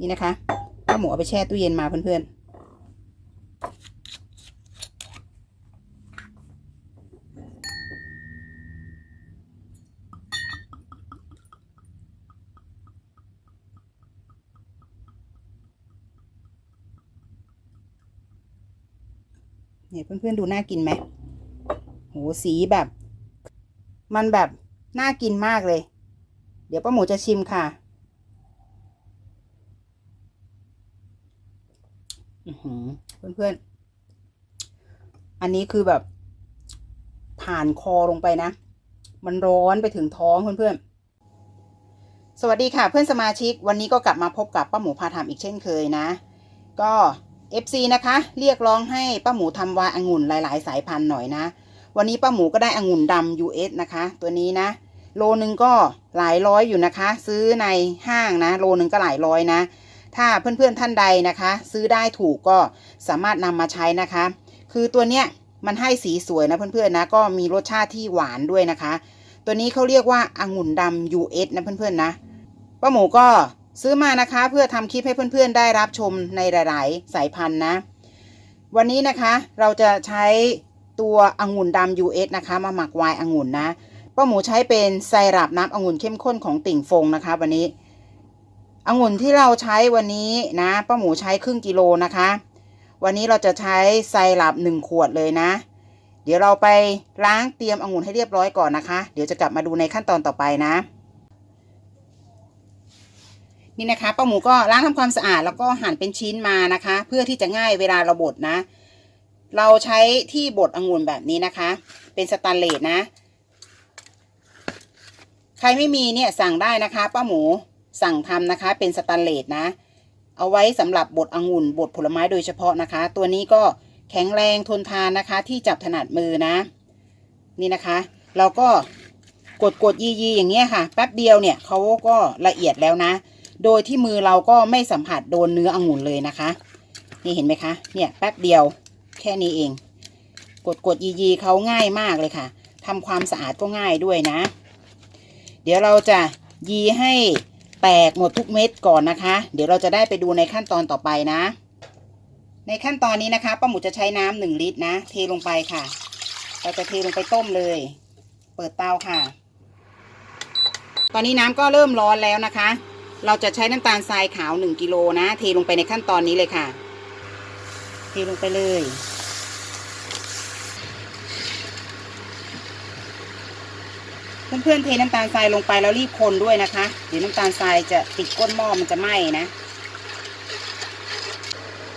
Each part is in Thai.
นี่นะคะป้าหมูเอาไปแช่ตู้เย็นมาเพื่อนๆเนี่ยเพื่อนๆดูน่ากินไหมโหสีแบบ มันแบบ น่ากินมากเลย เดี๋ยวป้าหมูจะชิมค่ะ อือหือ เพื่อนๆ อันนี้คือแบบ ผ่านคอลงไปนะ มันร้อนไปถึงท้องเพื่อนๆ สวัสดีค่ะเพื่อนสมาชิก วันนี้ก็กลับมาพบกับป้าหมูพาทำอีกเช่นเคยนะ ก็ FC นะคะ เรียกร้องให้ป้าหมูทำวายองุ่นหลาย ๆ สายพันธุ์หน่อยนะ วันนี้ป้าหมูก็ได้องุ่นดำ US นะคะ ตัวนี้นะ โลนึงก็หลายร้อยอยู่นะคะ ซื้อในห้างนะ โลนึงก็หลายร้อยนะ ถ้าเพื่อนๆท่านใดนะคะ ซื้อได้ถูกก็สามารถนำมาใช้นะคะ คือตัวเนี้ยมันให้สีสวยนะเพื่อนๆนะก็มีรสชาติที่หวานด้วยนะคะ ตัวนี้เขาเรียกว่าองุ่นดำ US นะเพื่อนๆนะป้าหมูก็ซื้อมานะคะ เพื่อทำคลิปให้เพื่อนๆได้รับชมในหลาย ๆ สายพันธุ์นะ วันนี้นะคะเราจะใช้ตัวองุ่นดำ US นะคะ มาหมักไวน์องุ่นนะป้าหมูใช้เป็นไซรัปน้ำองุ่นเข้มข้นของติ่งฟงนะคะ วันนี้ องุ่นที่เราใช้วันนี้นะป้าหมูใช้ครึ่งกิโลนะคะ วันนี้เราจะใช้ไซรัปหนึ่งขวดเลยนะ เดี๋ยวเราไปล้างเตรียมองุ่นให้เรียบร้อยก่อนนะคะ เดี๋ยวจะกลับมาดูในขั้นตอนต่อไปนะ นี่นะคะป้าหมูก็ล้างทำความสะอาดแล้วก็หั่นเป็นชิ้นมานะคะ เพื่อที่จะง่ายเวลาเราบดนะ เราใช้ที่บดองุ่นแบบนี้นะคะ เป็นสแตนเลสนะ ใครไม่มีเนี่ยสั่งได้นะคะป้าหมู สั่งทำนะคะ เป็นสแตนเลสนะ เอาไว้สำหรับบดองุ่นบดผลไม้โดยเฉพาะนะคะ ตัวนี้ก็แข็งแรงทนทานนะคะ ที่จับถนัดมือนะ นี่นะคะ เราก็กดกดยียีอย่างเงี้ยค่ะ แป๊บเดียวเนี่ยเขาก็ละเอียดแล้วนะ โดยที่มือเราก็ไม่สัมผัสโดนเนื้อองุ่นเลยนะคะ นี่เห็นไหมคะ เนี่ยแป๊บเดียวแค่นี้เอง กดกดยียีเขาง่ายมากเลยค่ะทำความสะอาดก็ง่ายด้วยนะ เดี๋ยวเราจะยีให้ แตกหมดทุกเม็ดก่อนนะคะ เดี๋ยวเราจะได้ไปดูในขั้นตอนต่อไปนะ ในขั้นตอนนี้นะคะป้าหมูจะใช้น้ำหนึ่งลิตรนะ เทลงไปค่ะ เราจะเทลงไปต้มเลย เปิดเตาค่ะ ตอนนี้น้ำก็เริ่มร้อนแล้วนะคะ เราจะใช้น้ำตาลทรายขาวหนึ่งกิโลนะ เทลงไปในขั้นตอนนี้เลยค่ะ เทลงไปเลย เพื่อนๆเทน้ำตาลทรายลงไปแล้วรีบคนด้วยนะคะ เดี๋ยวน้ำตาลทรายจะติดก้นหม้อมันจะไหม้นะ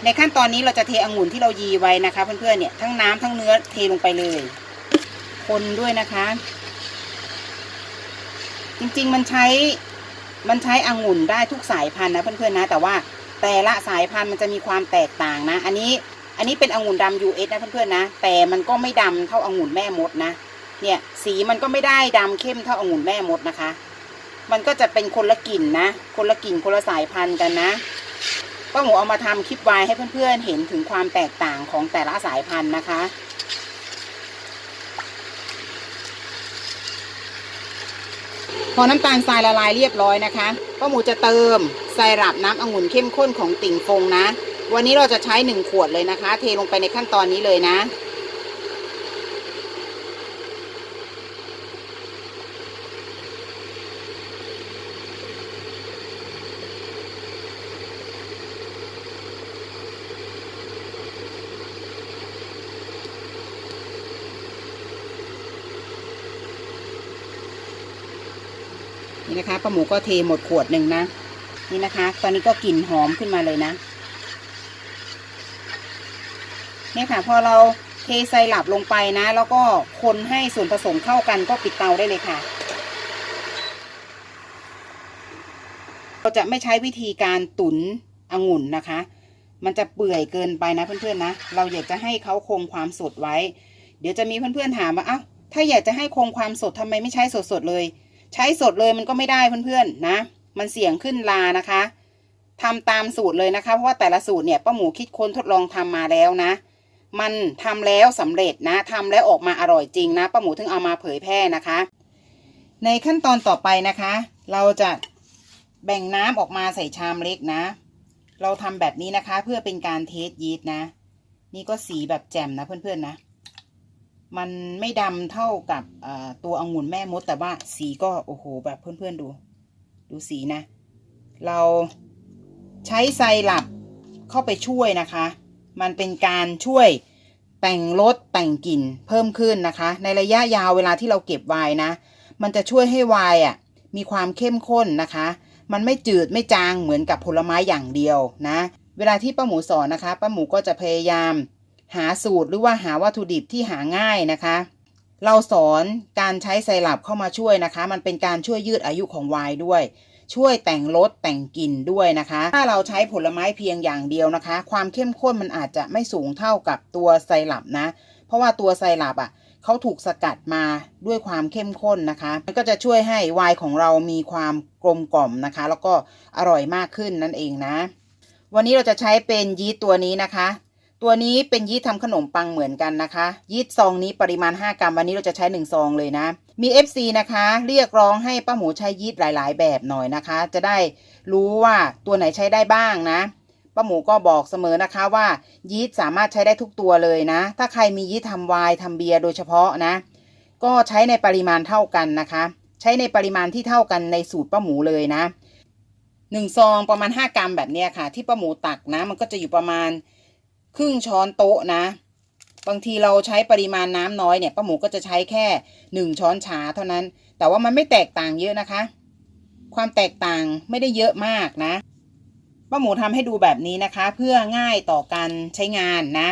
ในขั้นตอนนี้เราจะเทองุ่นที่เรายีไว้นะคะ เพื่อนๆเนี่ยทั้งน้ำทั้งเนื้อเทลงไปเลย คนด้วยนะคะ จริงๆมันใช้มันใช้องุ่นได้ทุกสายพันธุ์นะเพื่อนๆนะ แต่ว่าแต่ละสายพันธุ์มันจะมีความแตกต่างนะ อันนี้อันนี้เป็นองุ่นดำ US นะเพื่อนๆนะ แต่มันก็ไม่ดำเท่าองุ่นแม่มดนะ เนี่ยสีมันก็ไม่ได้ดำเข้มเท่าองุ่นแม่มดนะคะ มันก็จะเป็นคนละกลิ่นนะ คนละกลิ่นคนละสายพันธุ์กันนะป้าหมูเอามาทำคลิปไว้ให้เพื่อนๆเห็นถึงความแตกต่างของแต่ละสายพันธุ์นะคะ พอน้ำตาลทรายละลายเรียบร้อยนะคะป้าหมูจะเติมไซรัปน้ำองุ่นเข้มข้นของติ่งฟงนะ วันนี้เราจะใช้หนึ่งขวดเลยนะคะ เทลงไปในขั้นตอนนี้เลยนะ นะคะป้าหมูก็เทหมดขวดหนึ่งนะ นี่นะคะ ตอนนี้ก็กลิ่นหอมขึ้นมาเลยนะ เนี่ยค่ะ พอเราเทไซรัปลงไปนะ แล้วก็คนให้ส่วนผสมเข้ากันก็ปิดเตาได้เลยค่ะ เราจะไม่ใช้วิธีการตุนองุ่นนะคะ มันจะเปื่อยเกินไปนะเพื่อนๆนะ เราอยากจะให้เขาคงความสดไว้ เดี๋ยวจะมีเพื่อนๆถามว่าอ้าวถ้าอยากจะให้คงความสดทำไมไม่ใช้สดๆเลย ใช้สดเลยมันก็ไม่ได้เพื่อนๆนะ มันเสี่ยงขึ้นลานะคะทำตามสูตรเลยนะคะ เพราะว่าแต่ละสูตรเนี่ยป้าหมูคิดค้นทดลองทำมาแล้วนะ มันทำแล้วสำเร็จนะทำแล้วออกมาอร่อยจริงนะป้าหมูถึงเอามาเผยแพร่นะคะ ในขั้นตอนต่อไปนะคะ เราจะแบ่งน้ำออกมาใส่ชามเล็กนะ เราทำแบบนี้นะคะ เพื่อเป็นการเทสยีสต์นะ นี่ก็สีแบบแจ่มนะเพื่อนๆนะ มันไม่ดำเท่ากับตัวองุ่นแม่มด แต่ว่าสีก็โอ้โหแบบเพื่อนๆดู ดูสีนะ เราใช้ไซรัปเข้าไปช่วยนะคะ มันเป็นการช่วยแต่งรสแต่งกลิ่นเพิ่มขึ้นนะคะ ในระยะยาวเวลาที่เราเก็บไวน์นะ มันจะช่วยให้ไวน์อะมีความเข้มข้นนะคะ มันไม่จืดไม่จางเหมือนกับผลไม้อย่างเดียวนะ เวลาที่ป้าหมูสอนนะคะป้าหมูก็จะพยายาม หาสูตรหรือว่าหาวัตถุดิบที่หาง่ายนะคะ เราสอนการใช้ไซรัปเข้ามาช่วยนะคะ มันเป็นการช่วยยืดอายุของไวน์ด้วย ช่วยแต่งรสแต่งกลิ่นด้วยนะคะ ถ้าเราใช้ผลไม้เพียงอย่างเดียวนะคะ ความเข้มข้นมันอาจจะไม่สูงเท่ากับตัวไซรัปนะ เพราะว่าตัวไซรัปอะเขาถูกสกัดมาด้วยความเข้มข้นนะคะ มันก็จะช่วยให้ไวน์ของเรามีความกลมกล่อมนะคะ แล้วก็อร่อยมากขึ้นนั่นเองนะ วันนี้เราจะใช้เป็นยีสต์ตัวนี้นะคะ ตัวนี้เป็นยีสต์ทำขนมปังเหมือนกันนะคะ ยีสต์ซองนี้ปริมาณ 5 กรัมวันนี้เราจะใช้ 1 ซองเลยนะ มี FC นะคะ เรียกร้องให้ป้าหมูใช้ยีสต์หลาย ๆ แบบหน่อยนะคะ จะได้รู้ว่าตัวไหนใช้ได้บ้างนะป้าหมูก็บอกเสมอนะคะว่า ยีสต์สามารถใช้ได้ทุกตัวเลยนะ ถ้าใครมียีสต์ทำไวน์ทำเบียร์โดยเฉพาะนะ ก็ใช้ในปริมาณเท่ากันนะคะ ใช้ในปริมาณที่เท่ากันในสูตรป้าหมูเลยนะหนึ่งซองประมาณ 5 กรัมแบบเนี้ยค่ะ ที่ป้าหมูตักนะ มันก็จะอยู่ประมาณ ครึ่งช้อนโต๊ะนะ บางทีเราใช้ปริมาณน้ำน้อยเนี่ยป้าหมูก็จะใช้แค่หนึ่งช้อนชาเท่านั้น แต่ว่ามันไม่แตกต่างเยอะนะคะ ความแตกต่างไม่ได้เยอะมากนะป้าหมูทำให้ดูแบบนี้นะคะ เพื่อง่ายต่อการใช้งานนะ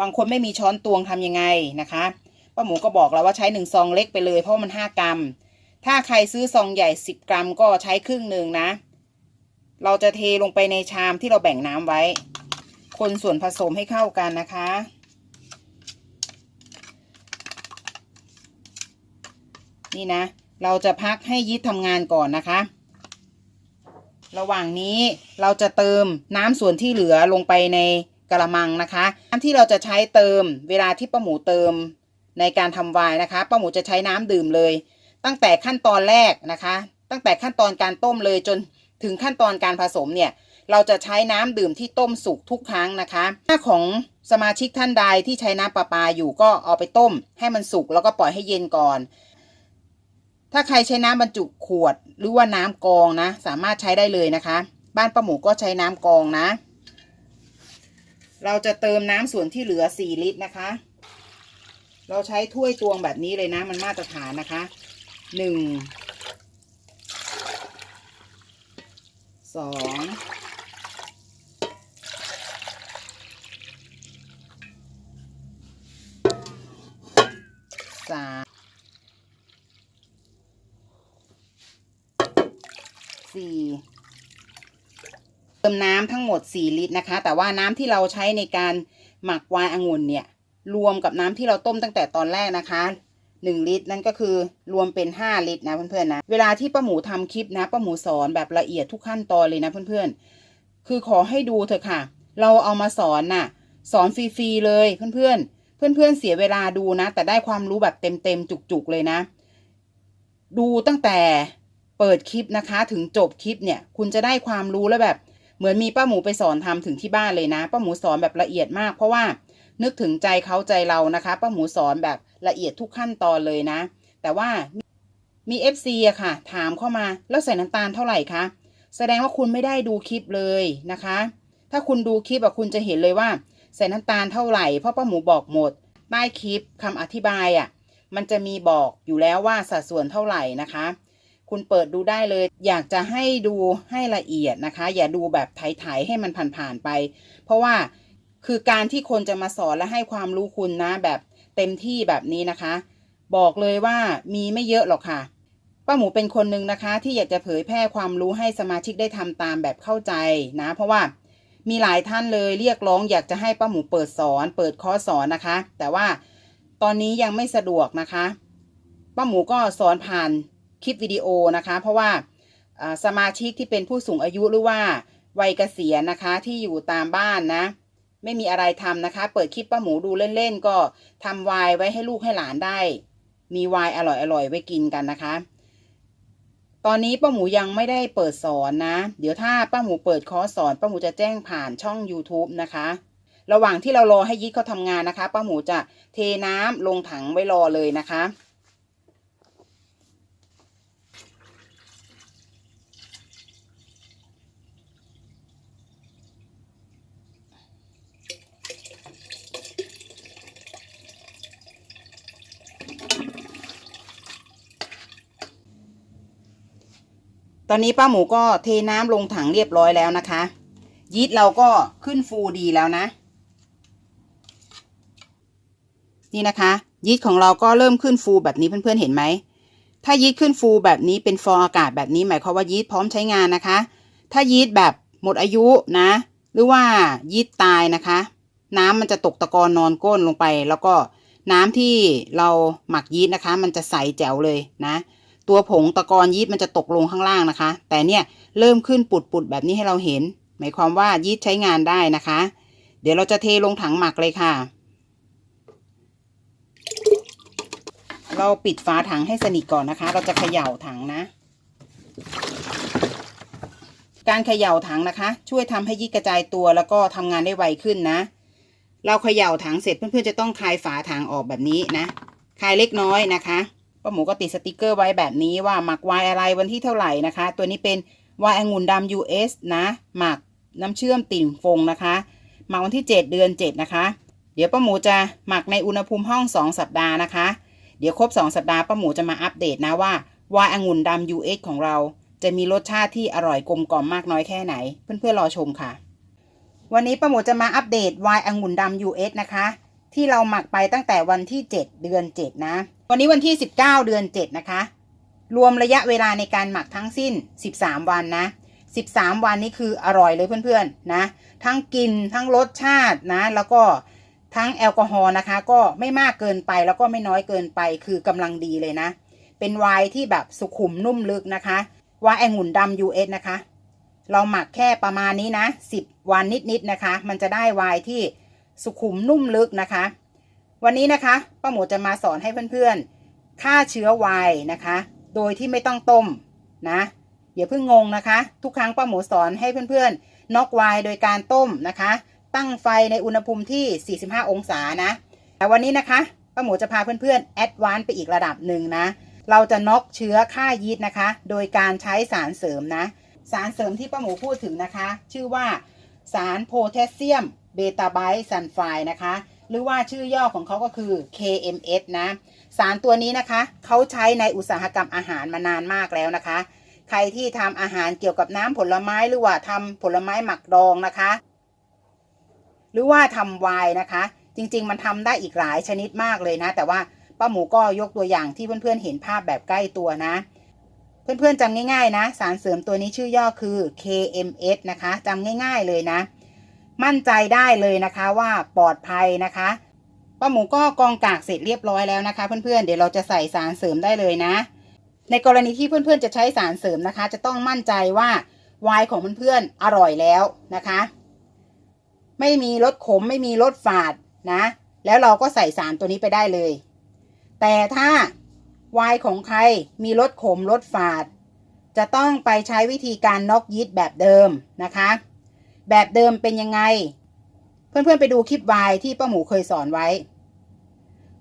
บางคนไม่มีช้อนตวงทำยังไงนะคะป้าหมูก็บอกแล้วว่าใช้หนึ่งซองเล็กไปเลยเพราะมันห้ากรัม ถ้าใครซื้อซองใหญ่สิบกรัมก็ใช้ครึ่งหนึ่งนะ เราจะเทลงไปในชามที่เราแบ่งน้ำไว้ คนส่วนผสมให้เข้ากันนะคะ นี่นะ เราจะพักให้ยีสต์ทำงานก่อนนะคะ ระหว่างนี้เราจะเติมน้ำส่วนที่เหลือลงไปในกระมังนะคะน้ำที่เราจะใช้เติมเวลาที่ป้าหมูเติมในการทำวน์นะคะป้าหมูจะใช้น้ำดื่มเลย ตั้งแต่ขั้นตอนแรกนะคะ ตั้งแต่ขั้นตอนการต้มเลยจนถึงขั้นตอนการผสมเนี่ย เราจะใช้น้ำดื่มที่ต้มสุกทุกครั้งนะคะ ถ้าของสมาชิกท่านใดที่ใช้น้ำประปาอยู่ก็เอาไปต้ม ให้มันสุกแล้วก็ปล่อยให้เย็นก่อน ถ้าใครใช้น้ำบรรจุขวดหรือว่าน้ำกองนะ สามารถใช้ได้เลยนะคะ บ้านป้าหมูก็ใช้น้ำกองนะ เราจะเติมน้ำส่วนที่เหลือ 4 ลิตรนะคะ เราใช้ถ้วยตวงแบบนี้เลยนะ มันมาตรฐานนะคะ 1 2 ติมน้ำทั้งหมด 4 ลิตรนะคะ แต่ว่าน้ำที่เราใช้ในการหมักไวน์องุ่นเนี่ย รวมกับน้ำที่เราต้มตั้งแต่ตอนแรกนะคะ1ลิตรนั่นก็คือรวมเป็น 5 ลิตรนะเพื่อนๆนะเวลาที่ป้าหมูทำคลิปนะป้าหมูสอนแบบละเอียดทุกขั้นตอนเลยนะเพื่อนๆ คือขอให้ดูเถอะค่ะ เราเอามาสอนน่ะ สอนฟรีๆเลยเพื่อนๆ เพื่อนๆเสียเวลาดูนะ แต่ได้ความรู้แบบเต็มๆจุกๆเลยนะ ดูตั้งแต่เปิดคลิปนะคะ ถึงจบคลิปเนี่ย คุณจะได้ความรู้แล้วแบบ เหมือนมีป้าหมูไปสอนทำถึงที่บ้านเลยนะ ป้าหมูสอนแบบละเอียดมาก เพราะว่านึกถึงใจเขาใจเรานะคะ ป้าหมูสอนแบบละเอียดทุกขั้นตอนเลยนะ แต่ว่ามี FC อะค่ะ ถามเข้ามาแล้วใส่น้ำตาลเท่าไหร่คะแสดงว่าคุณไม่ได้ดูคลิปเลยนะคะ ถ้าคุณดูคลิปอะคุณจะเห็นเลยว่า ใส่น้ำตาลเท่าไหร่เพราะป้าหมูบอกหมดใต้คลิปคำอธิบายอะมันจะมีบอกอยู่แล้วว่าสัดส่วนเท่าไหร่นะคะ คุณเปิดดูได้เลย อยากจะให้ดูให้ละเอียดนะคะ อย่าดูแบบไถๆให้มันผ่านๆไป เพราะว่าคือการที่คนจะมาสอนและให้ความรู้คุณนะแบบเต็มที่แบบนี้นะคะ บอกเลยว่ามีไม่เยอะหรอกค่ะป้าหมูเป็นคนหนึ่งนะคะ ที่อยากจะเผยแพร่ความรู้ให้สมาชิกได้ทำตามแบบเข้าใจนะ เพราะว่ามีหลายท่านเลยเรียกร้องอยากจะให้ป้าหมูเปิดสอน เปิดคอร์สสอนนะคะ แต่ว่าตอนนี้ยังไม่สะดวกนะคะป้าหมูก็สอนผ่าน คลิปวิดีโอนะคะ เพราะว่าสมาชิกที่เป็นผู้สูงอายุหรือว่าวัยเกษียณนะคะที่อยู่ตามบ้านนะ ไม่มีอะไรทำนะคะ เปิดคลิปป้าหมูดูเล่นๆ ก็ทำไวน์ไว้ให้ลูกให้หลานได้ มีวน์อร่อยๆไว้กินกันนะคะ ตอนนี้ป้าหมูยังไม่ได้เปิดสอนนะ เดี๋ยวถ้าป้าหมูเปิดคอร์สสอนป้าหมูจะแจ้งผ่านช่อง YouTube นะคะ ระหว่างที่เรารอให้ยิดเขาทำงานนะคะ ป้าหมูจะเทน้ำลงถังไว้รอเลยนะคะ ตอนนี้ป้าหมูก็เทน้ำลงถังเรียบร้อยแล้วนะคะ ยีสต์เราก็ขึ้นฟูดีแล้วนะ นี่นะคะ ยีสต์ของเราก็เริ่มขึ้นฟูแบบนี้เพื่อนๆเห็นไหม ถ้ายีสต์ขึ้นฟูแบบนี้เป็นฟองอากาศแบบนี้หมายความว่ายีสต์พร้อมใช้งานนะคะ ถ้ายีสต์แบบหมดอายุนะ หรือว่ายีสต์ตายนะคะ น้ำมันจะตกตะกอนนอนก้นลงไป แล้วก็น้ำที่เราหมักยีสต์นะคะ มันจะใสแจ๋วเลยนะ ตัวผงตะกอนยีสต์มันจะตกลงข้างล่างนะคะ แต่เนี่ยเริ่มขึ้นปุดๆแบบนี้ให้เราเห็น หมายความว่ายีสต์ใช้งานได้นะคะ เดี๋ยวเราจะเทลงถังหมักเลยค่ะ เราปิดฝาถังให้สนิทก่อนนะคะ เราจะเขย่าถังนะ การเขย่าถังนะคะ ช่วยทำให้ยีสต์กระจายตัวแล้วก็ทำงานได้ไวขึ้นนะ เราเขย่าถังเสร็จเพื่อนๆจะต้องคลายฝาถังออกแบบนี้นะคลายเล็กน้อยนะคะ ป้าหมูก็ติดสติกเกอร์ไว้แบบนี้ว่าหมักไวน์อะไรวันที่เท่าไหร่นะคะ ตัวนี้เป็นไวน์องุ่นดำ US นะหมักน้ำเชื่อมติ่งฟงนะคะ หมักวันที่ 7 เดือน 7 นะคะ เดี๋ยวป้าหมูจะหมักในอุณหภูมิห้อง 2 สัปดาห์นะคะ เดี๋ยวครบ 2 สัปดาห์ป้าหมูจะมาอัปเดตนะว่าไวน์องุ่นดำ US ของเรา จะมีรสชาติที่อร่อยกลมกล่อมมากน้อยแค่ไหน เพื่อนๆรอชมค่ะ วันนี้ป้าหมูจะมาอัปเดตไวน์องุ่นดำ US นะคะ ที่เราหมักไปตั้งแต่วันที่ 7 เดือน 7 นะ วันนี้วันที่ 19 เดือน 7 นะคะ รวมระยะเวลาในการหมักทั้งสิ้น 13 วันนะ 13 วันนี้คืออร่อยเลยเพื่อนๆนะ ทั้งกลิ่นทั้งรสชาตินะ แล้วก็ทั้งแอลกอฮอล์นะคะ ก็ไม่มากเกินไปแล้วก็ไม่น้อยเกินไปคือกำลังดีเลยนะ เป็นไวน์ที่แบบสุขุมนุ่มลึกนะคะไวน์องุ่นดำ US นะคะ เราหมักแค่ประมาณนี้นะ 10 วันนิดๆนะคะ มันจะได้ไวน์ที่สุขุมนุ่มลึกนะคะ วันนี้นะคะป้าหมูจะมาสอนให้เพื่อนๆฆ่าเชื้อไวน์นะคะ โดยที่ไม่ต้องต้มนะอย่าเพิ่งงงนะคะ ทุกครั้งป้าหมูสอนให้เพื่อนๆน็อกไวโดยการต้มนะคะ ตั้งไฟในอุณหภูมิที่ 45 องศานะแต่วันนี้นะคะป้าหมูจะพาเพื่อนๆแอดวานไปอีกระดับหนึ่งนะ เราจะน็อกเชื้อฆ่ายีสต์นะคะ โดยการใช้สารเสริมนะ สารเสริมที่ป้าหมูพูดถึงนะคะ ชื่อว่าสารโพแทสเซียมเบตาไบซัลไฟด์นะคะ หรือว่าชื่อย่อของเขาก็คือ KMS นะ สารตัวนี้นะคะ เขาใช้ในอุตสาหกรรมอาหารมานานมากแล้วนะคะ ใครที่ทำอาหารเกี่ยวกับน้ำผลไม้หรือว่าทำผลไม้หมักดองนะคะ หรือว่าทำไวน์นะคะ จริง ๆ มันทำได้อีกหลายชนิดมากเลยนะ แต่ว่าป้าหมูก็ยกตัวอย่างที่เพื่อนๆเห็นภาพแบบใกล้ตัวนะ เพื่อนๆจำง่ายๆนะ สารเสริมตัวนี้ชื่อย่อคือ KMS นะคะจำง่าย ๆเลยนะ มั่นใจได้เลยนะคะว่าปลอดภัยนะคะป้าหมูก็กองกากเสร็จเรียบร้อยแล้วนะคะ เพื่อนๆเดี๋ยวเราจะใส่สารเสริมได้เลยนะ ในกรณีที่เพื่อนๆจะใช้สารเสริมนะคะ จะต้องมั่นใจว่าวน์ของเพื่อนๆอร่อยแล้วนะคะ ไม่มีรสขมไม่มีรสฝาดนะ แล้วเราก็ใส่สารตัวนี้ไปได้เลย แต่ถ้าวน์ของใครมีรสขมรสฝาด จะต้องไปใช้วิธีการน็อกยีสต์แบบเดิมนะคะ แบบเดิมเป็นยังไง เพื่อนๆไปดูคลิปวายที่ป้าหมูเคยสอนไว้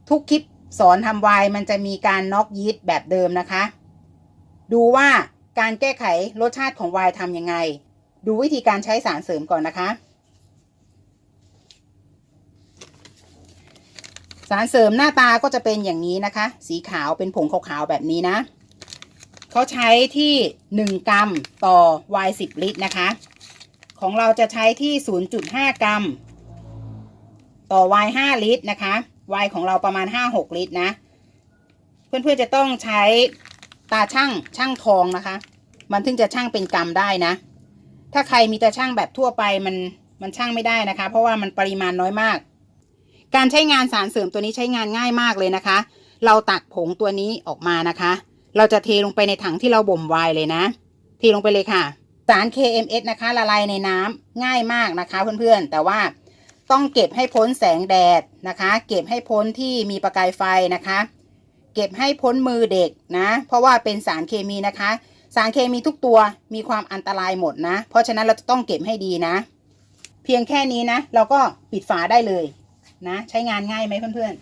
ทุกคลิปสอนทำวายมันจะมีการน็อกยีสต์แบบเดิมนะคะ ดูว่าการแก้ไขรสชาติของวายทำยังไง ดูวิธีการใช้สารเสริมก่อนนะคะ สารเสริมหน้าตาก็จะเป็นอย่างนี้นะคะ สีขาวเป็นผงขาวๆแบบนี้นะเขาใช้ที่ 1 กรัมต่อวาย10 ลิตรนะคะ ของเราจะใช้ที่ 0.5 กรัม ต่อไวน์5ลิตรนะคะไวน์ของเราประมาณ 5-6 ลิตรนะ เพื่อนๆจะต้องใช้ตาช่างช่างทองนะคะ มันถึงจะช่างเป็นกรัมได้นะ ถ้าใครมีตาช่างแบบทั่วไปมันมันช่างไม่ได้นะคะ เพราะว่ามันปริมาณน้อยมาก การใช้งานสารเสริมตัวนี้ใช้งานง่ายมากเลยนะคะ เราตักผงตัวนี้ออกมานะคะ เราจะเทลงไปในถังที่เราบ่มไวน์เลยนะ เทลงไปเลยค่ะ สาร KMS นะคะละลายในน้ำง่ายมากนะคะเพื่อนๆ แต่ว่าต้องเก็บให้พ้นแสงแดดนะคะ เก็บให้พ้นที่มีประกายไฟนะคะ เก็บให้พ้นมือเด็กนะ เพราะว่าเป็นสารเคมีนะคะ สารเคมีทุกตัวมีความอันตรายหมดนะ เพราะฉะนั้นเราจะต้องเก็บให้ดีนะ เพียงแค่นี้นะ เราก็ปิดฝาได้เลยนะ ใช้งานง่ายไหมเพื่อนๆ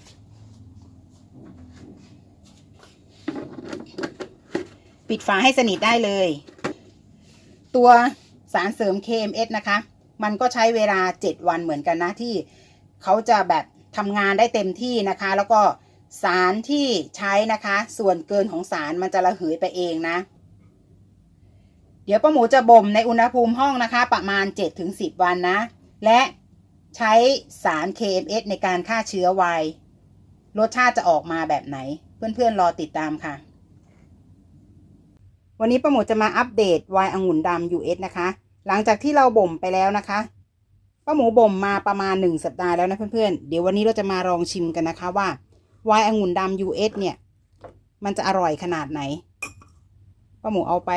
ปิดฝาให้สนิทได้เลย ตัวสารเสริม KMS นะคะ มันก็ใช้เวลา 7 วันเหมือนกันนะที่เขาจะแบบทำงานได้เต็มที่นะคะ แล้วก็สารที่ใช้นะคะ ส่วนเกินของสารมันจะระเหยไปเองนะ เดี๋ยวป้าหมูจะบ่มในอุณหภูมิห้องนะคะ ประมาณ 7-10 วันนะ และใช้สาร KMS ในการฆ่าเชื้อไวรสชาติจะออกมาแบบไหน เพื่อนๆรอติดตามค่ะ วันนี้ป้าหมูจะมาอัปเดตไวน์องุ่นดำ US นะคะ หลังจากที่เราบ่มไปแล้วนะคะป้าหมูบ่มมาประมาณ 1 สัปดาห์แล้วนะเพื่อนๆ เดี๋ยววันนี้เราจะมาลองชิมกันนะคะว่าไวน์องุ่นดำ US เนี่ย มันจะอร่อยขนาดไหนป้าหมูเอาไป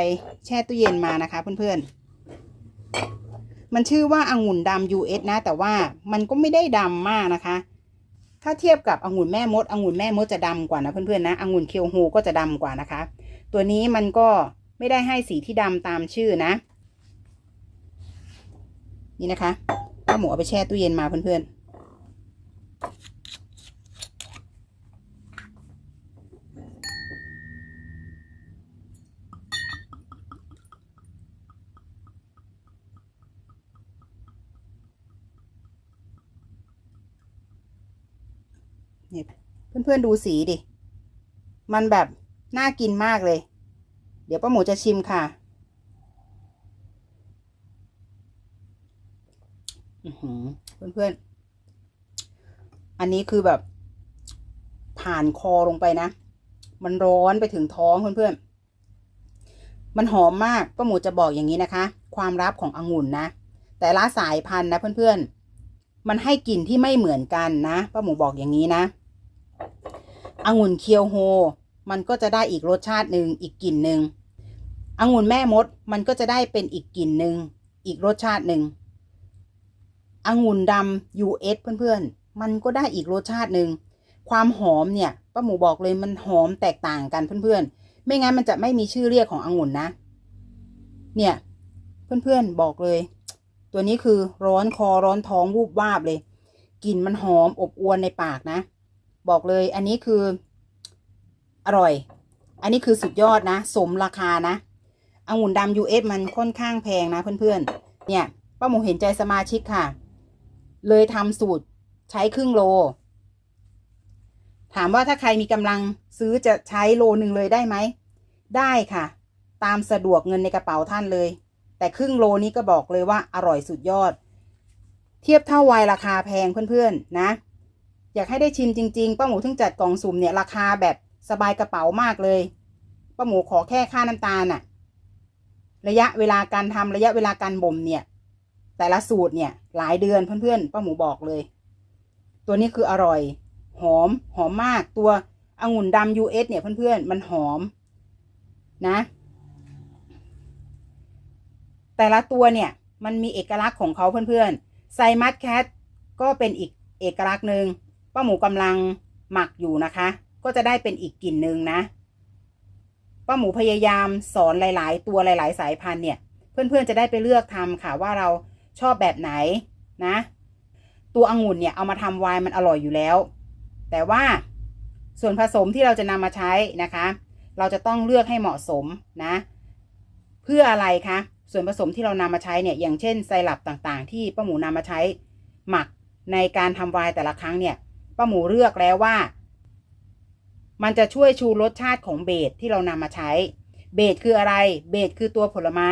แช่ตู้เย็นมานะคะเพื่อนๆ มันชื่อว่าองุ่นดำ US นะ แต่ว่ามันก็ไม่ได้ดำมากนะคะ ถ้าเทียบกับองุ่นแม่มดองุ่นแม่มดจะดำกว่านะเพื่อนๆนะองุ่นเคียวโฮก็จะดำกว่านะคะ ตัวนี้มันก็ไม่ได้ให้สีที่ดำตามชื่อนะ นี่นะคะป้าหมูเอาไปแช่ตู้เย็นมาเพื่อนเนี่ยเพื่อนๆดูสีดิ มันแบบ น่ากินมากเลย เดี๋ยวป้าหมูจะชิมค่ะอือหือเพื่อนๆ อันนี้คือแบบ ผ่านคอลงไปนะ มันร้อนไปถึงท้องเพื่อนๆ มันหอมมากป้าหมูจะบอกอย่างนี้นะคะ ความลับขององุ่นนะ แต่ละสายพันธุ์นะเพื่อนๆ มันให้กลิ่นที่ไม่เหมือนกันนะป้าหมูบอกอย่างนี้นะองุ่นเคียวโฮ มันก็จะได้อีกรสชาติหนึ่งอีกกลิ่นหนึ่งองุ่นแม่มดมันก็จะได้เป็นอีกกลิ่นหนึ่งอีกรสชาติหนึ่งองุ่นดำ US เพื่อนๆ มันก็ได้อีกรสชาติหนึ่งความหอมเนี่ยป้าหมูบอกเลยมันหอมแตกต่างกันเพื่อนๆ ไม่งั้นมันจะไม่มีชื่อเรียกขององุ่นนะ เนี่ยเพื่อนๆบอกเลย ตัวนี้คือร้อนคอร้อนท้องวูบวาบเลยกลิ่นมันหอมอบอวนในปากนะ บอกเลยอันนี้คือ อร่อย อันนี้คือสุดยอดนะ สมราคานะองุ่นดำ US มันค่อนข้างแพงนะเพื่อนๆ เนี่ยป้าหมูเห็นใจสมาชิกค่ะ เลยทำสูตรใช้ครึ่งโล ถามว่าถ้าใครมีกำลังซื้อจะใช้โลหนึ่งเลยได้ไหม ได้ค่ะ ตามสะดวกเงินในกระเป๋าท่านเลย แต่ครึ่งโลนี้ก็บอกเลยว่าอร่อยสุดยอด เทียบเท่าไวน์ราคาแพงเพื่อนๆนะ อยากให้ได้ชิมจริงๆป้าหมูถึงจัดกล่องสุ่มเนี่ยราคาแบบ สบายกระเป๋ามากเลยป้าหมูขอแค่ค่าน้ำตาลน่ะ ระยะเวลาการทำระยะเวลาการบ่มเนี่ย แต่ละสูตรเนี่ยหลายเดือนเพื่อนๆป้าหมูบอกเลย ตัวนี้คืออร่อย หอมหอมมากตัวองุ่นดำ US เนี่ยเพื่อนๆ มันหอมนะ แต่ละตัวเนี่ยมันมีเอกลักษณ์ของเขาเพื่อนๆไซมัสแคทก็เป็นอีกเอกลักษณ์หนึ่งป้าหมูกำลังหมักอยู่นะคะ ก็จะได้เป็นอีกกลิ่นหนึ่งนะป้าหมูพยายามสอนหลาย ๆ ตัวหลาย ๆ สายพันธุ์เนี่ย เพื่อนๆจะได้ไปเลือกทำค่ะว่าเราชอบแบบไหนนะ ตัวองุ่นเนี่ยเอามาทำไวน์มันอร่อยอยู่แล้ว แต่ว่าส่วนผสมที่เราจะนำมาใช้นะคะ เราจะต้องเลือกให้เหมาะสมนะ เพื่ออะไรคะส่วนผสมที่เรานำมาใช้เนี่ยอย่างเช่นไซรัปต่างๆ ที่ป้าหมูนำมาใช้หมักในการทำไวน์แต่ละครั้งเนี่ยป้าหมูเลือกแล้วว่า มันจะช่วยชูรสชาติของเบสที่เรานำมาใช้ เบสคืออะไร เบสคือตัวผลไม้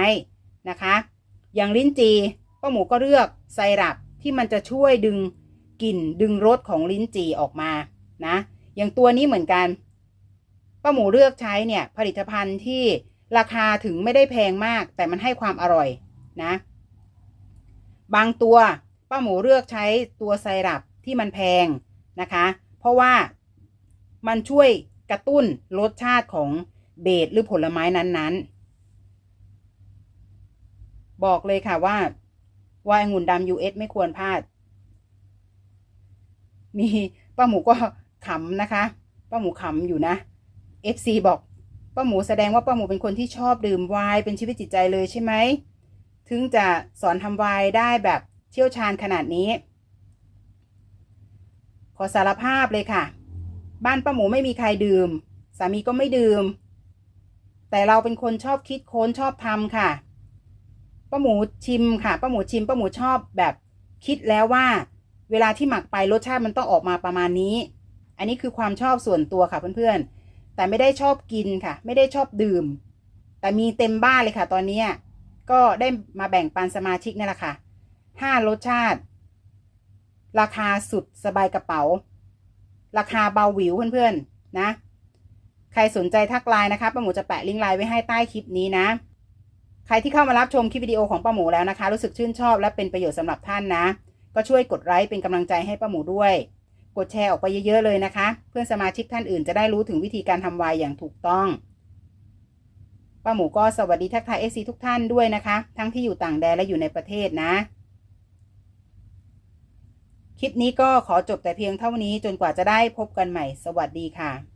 นะคะ อย่างลิ้นจีป้าหมูก็เลือกไซรัปที่มันจะช่วยดึงกลิ่นดึงรสของลิ้นจีออกมานะ อย่างตัวนี้เหมือนกันป้าหมูเลือกใช้เนี่ยผลิตภัณฑ์ที่ราคาถึงไม่ได้แพงมาก แต่มันให้ความอร่อยนะ บางตัวป้าหมูเลือกใช้ตัวไซรัปที่มันแพงนะคะ เพราะว่า มันช่วยกระตุ้นรสชาติของเบสหรือผลไม้นั้นๆ บอกเลยค่ะว่า วายองุ่นดำ US ไม่ควรพลาด มีป้าหมูก็ขำนะคะ ป้าหมูขำอยู่นะ FC บอกป้าหมูแสดงว่าป้าหมูเป็นคนที่ชอบดื่มไวน์เป็นชีวิตจิตใจเลยใช่ไหม ถึงจะสอนทำไวน์ได้แบบเชี่ยวชาญขนาดนี้ ขอสารภาพเลยค่ะ บ้านป้าหมูไม่มีใครดื่ม สามีก็ไม่ดื่ม แต่เราเป็นคนชอบคิดค้นชอบทำค่ะป้าหมูชิมค่ะป้าหมูชิมป้าหมูชอบแบบคิดแล้วว่า เวลาที่หมักไปรสชาติมันต้องออกมาประมาณนี้ อันนี้คือความชอบส่วนตัวค่ะเพื่อนๆ แต่ไม่ได้ชอบกินค่ะ ไม่ได้ชอบดื่ม แต่มีเต็มบ้านเลยค่ะ ตอนนี้ก็ได้มาแบ่งปันสมาชิกนี่แหละค่ะห้ารสชาติ ราคาสุดสบายกระเป๋า ราคาเบาหวิวเพื่อนๆนะ ใครสนใจทักไลน์นะคะป้าหมูจะแปะลิงก์ไลน์ไว้ให้ใต้คลิปนี้นะ ใครที่เข้ามารับชมคลิปวิดีโอของป้าหมูแล้วนะคะ รู้สึกชื่นชอบและเป็นประโยชน์สำหรับท่านนะ ก็ช่วยกดไลค์เป็นกำลังใจให้ป้าหมูด้วย กดแชร์ออกไปเยอะๆเลยนะคะ เพื่อนสมาชิกท่านอื่นจะได้รู้ถึงวิธีการทำวน์อย่างถูกต้องป้าหมูก็สวัสดีทักทายเอซีทุกท่านด้วยนะคะ ทั้งที่อยู่ต่างแดนและอยู่ในประเทศนะ คลิปนี้ก็ขอจบแต่เพียงเท่านี้จนกว่าจะได้พบกันใหม่ สวัสดีค่ะ